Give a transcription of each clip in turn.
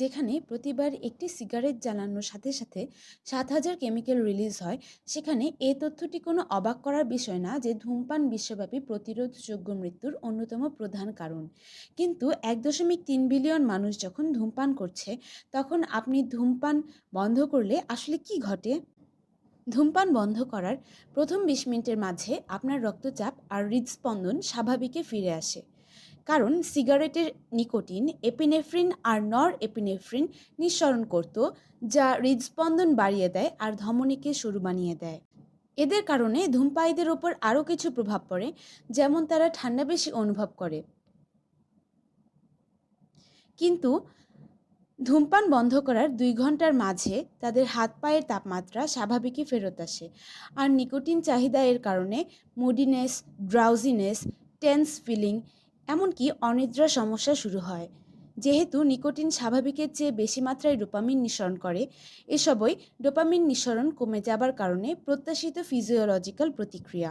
যেখানে প্রতিবার একটি সিগারেট জ্বালানোর সাথে সাথে সাত হাজার কেমিক্যাল রিলিজ হয়, সেখানে এ তথ্যটি কোনো অবাক করার বিষয় না যে ধূমপান বিশ্বব্যাপী প্রতিরোধযোগ্য মৃত্যুর অন্যতম প্রধান কারণ। কিন্তু এক দশমিক তিন বিলিয়ন মানুষ যখন ধূমপান করছে, তখন আপনি ধূমপান বন্ধ করলে আসলে কি ঘটে? ধূমপান বন্ধ করার প্রথম বিশ মিনিটের মাঝে আপনার রক্তচাপ আর হৃদস্পন্দন স্বাভাবিকে ফিরে আসে। কারণ সিগারেটের নিকোটিন, এপিনেফ্রিন আর নর এপিনেফ্রিন নিঃসরণ করত, যা হৃদস্পন্দন বাড়িয়ে দেয় আর ধমনীকে সরু বানিয়ে দেয়। এদের কারণে ধূমপায়ীদের ওপর আরও কিছু প্রভাব পড়ে, যেমন তারা ঠান্ডা বেশি অনুভব করে। কিন্তু ধূমপান বন্ধ করার দুই ঘণ্টার মাঝে তাদের হাত পায়ের তাপমাত্রা স্বাভাবিকই ফেরত আসে, আর নিকোটিন চাহিদা এর কারণে মুডিনেস, ড্রাউজিনেস, টেন্স ফিলিং এমনকি অনিদ্রা সমস্যা শুরু হয়। যেহেতু নিকোটিন স্বাভাবিকের চেয়ে বেশি মাত্রায় ডোপামিন নিঃসরণ করে, এসবই ডোপামিন নিঃসরণ কমে যাবার কারণে প্রত্যাশিত ফিজিওলজিক্যাল প্রতিক্রিয়া।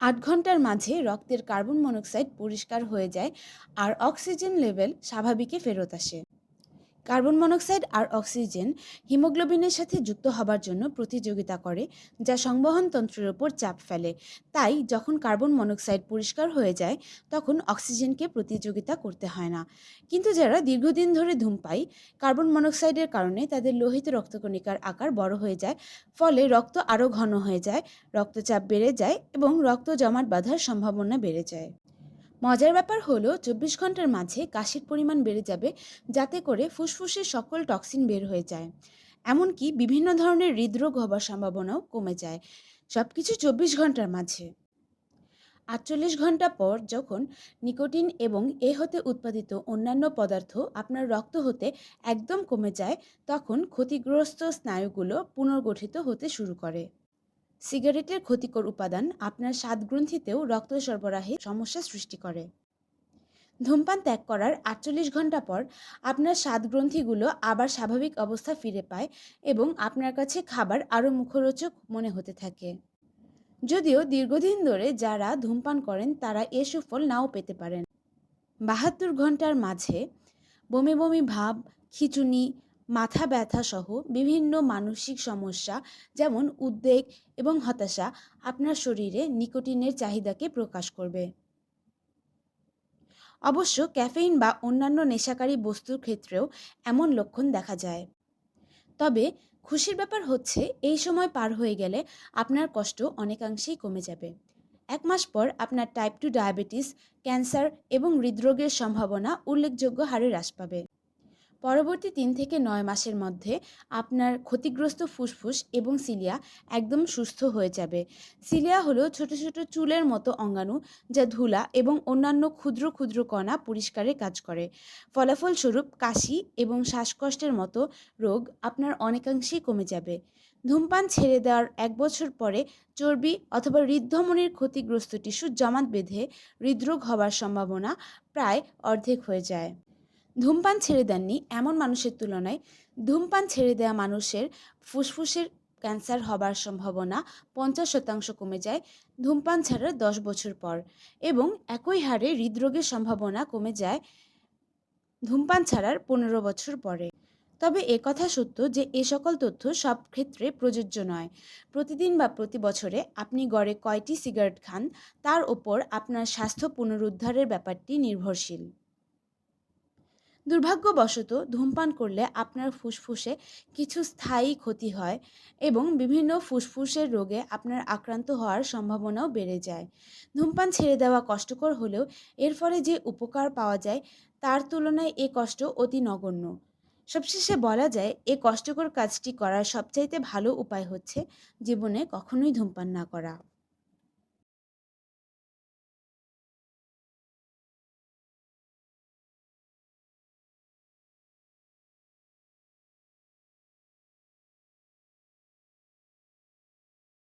আট ঘণ্টার মাঝে রক্তের কার্বন মনোক্সাইড পরিষ্কার হয়ে যায় আর অক্সিজেন লেভেল স্বাভাবিকে ফেরত আসে। কার্বন মনোক্সাইড আর অক্সিজেন হিমোগ্লোবিনের সাথে যুক্ত হবার জন্য প্রতিযোগিতা করে, যা সংবহন তন্ত্রের ওপর চাপ ফেলে। তাই যখন কার্বন মনোক্সাইড পরিষ্কার হয়ে যায়, তখন অক্সিজেনকে প্রতিযোগিতা করতে হয় না। কিন্তু যারা দীর্ঘদিন ধরে ধূমপাই কার্বন মনোক্সাইডের কারণে তাদের লোহিত রক্তকণিকার আকার বড় হয়ে যায়, ফলে রক্ত আরও ঘন হয়ে যায়, রক্তচাপ বেড়ে যায় এবং রক্ত জমাট বাঁধার সম্ভাবনা বেড়ে যায়। মজার ব্যাপার হলো, চব্বিশ ঘণ্টার মাঝে কাশির পরিমাণ বেড়ে যাবে, যাতে করে ফুসফুসের সকল টক্সিন বের হয়ে যায়। এমনকি বিভিন্ন ধরনের হৃদরোগ হবার সম্ভাবনাও কমে যায় সব কিছু চব্বিশ ঘণ্টার মাঝে। আটচল্লিশ ঘণ্টা পর যখন নিকোটিন এবং এ হতে উৎপাদিত অন্যান্য পদার্থ আপনার রক্ত হতে একদম কমে যায়, তখন ক্ষতিগ্রস্ত স্নায়ুগুলো পুনর্গঠিত হতে শুরু করে। সিগারেটের ক্ষতিকর উপাদান আপনার স্বাদগ্রন্থিতেও রক্ত সরবরাহে সমস্যা সৃষ্টি করে। ধূমপান ত্যাগ করার আটচল্লিশ ঘণ্টা পর আপনার স্বাদগ্রন্থিগুলো আবার স্বাভাবিক অবস্থা ফিরে পায় এবং আপনার কাছে খাবার আরও মুখরোচক মনে হতে থাকে। যদিও দীর্ঘদিন ধরে যারা ধূমপান করেন তারা এ সুফল নাও পেতে পারেন। বাহাত্তর ঘণ্টার মাঝে বমি বমি ভাব, খিচুনি মাথা ব্যথা সহ বিভিন্ন মানসিক সমস্যা, যেমন উদ্বেগ এবং হতাশা, আপনার শরীরে নিকোটিনের চাহিদাকে প্রকাশ করবে। অবশ্য ক্যাফেইন বা অন্যান্য নেশাকারী বস্তুর ক্ষেত্রেও এমন লক্ষণ দেখা যায়। তবে খুশির ব্যাপার হচ্ছে, এই সময় পার হয়ে গেলে আপনার কষ্ট অনেকাংশেই কমে যাবে। এক মাস পর আপনার টাইপ টু ডায়াবেটিস ক্যান্সার এবং হৃদরোগের সম্ভাবনা উল্লেখযোগ্য হারে হ্রাস পাবে। পরবর্তী তিন থেকে নয় মাসের মধ্যে আপনার ক্ষতিগ্রস্ত ফুসফুস এবং সিলিয়া একদম সুস্থ হয়ে যাবে। সিলিয়া হলো ছোট ছোট চুলের মতো অঙ্গাণু যা ধুলা এবং অন্যান্য ক্ষুদ্র ক্ষুদ্র কণা পরিষ্কারের কাজ করে। ফলাফলস্বরূপ কাশি এবং শ্বাসকষ্টের মতো রোগ আপনার অনেকাংশেই কমে যাবে। ধূমপান ছেড়ে দেওয়ার এক বছর পরে চর্বি অথবা হৃদধমনির ক্ষতিগ্রস্ত টিস্যু জমাট বেঁধে হৃদরোগ হওয়ার সম্ভাবনা প্রায় অর্ধেক হয়ে যায়। ধূমপান ছেড়ে দেননি এমন মানুষের তুলনায়। ধূমপান ছেড়ে দেওয়া মানুষের ফুসফুসের ক্যান্সার হবার সম্ভাবনা পঞ্চাশ শতাংশ কমে যায় ধূমপান ছাড়ার দশ বছর পর এবং একই হারে হৃদরোগের সম্ভাবনা কমে যায় ধূমপান ছাড়ার পনেরো বছর পরে। তবে কথা সত্য যে এ সকল তথ্য সব ক্ষেত্রে প্রযোজ্য নয়। প্রতিদিন বা প্রতি বছরে আপনি গড়ে কয়টি সিগারেট খান, তার ওপর আপনার স্বাস্থ্য পুনরুদ্ধারের ব্যাপারটি নির্ভরশীল। দুর্ভাগ্যবশত ধূমপান করলে আপনার ফুসফুসে কিছু স্থায়ী ক্ষতি হয় এবং বিভিন্ন ফুসফুসের রোগে আপনার আক্রান্ত হওয়ার সম্ভাবনাও বেড়ে যায়। ধূমপান ছেড়ে দেওয়া কষ্টকর হলেও এর ফলে যে উপকার পাওয়া যায় তার তুলনায় এ কষ্ট অতি নগণ্য। সবশেষে বলা যায়, এ কষ্টকর কাজটি করার সবচাইতে ভালো উপায় হচ্ছে জীবনে কখনোই ধূমপান না করা।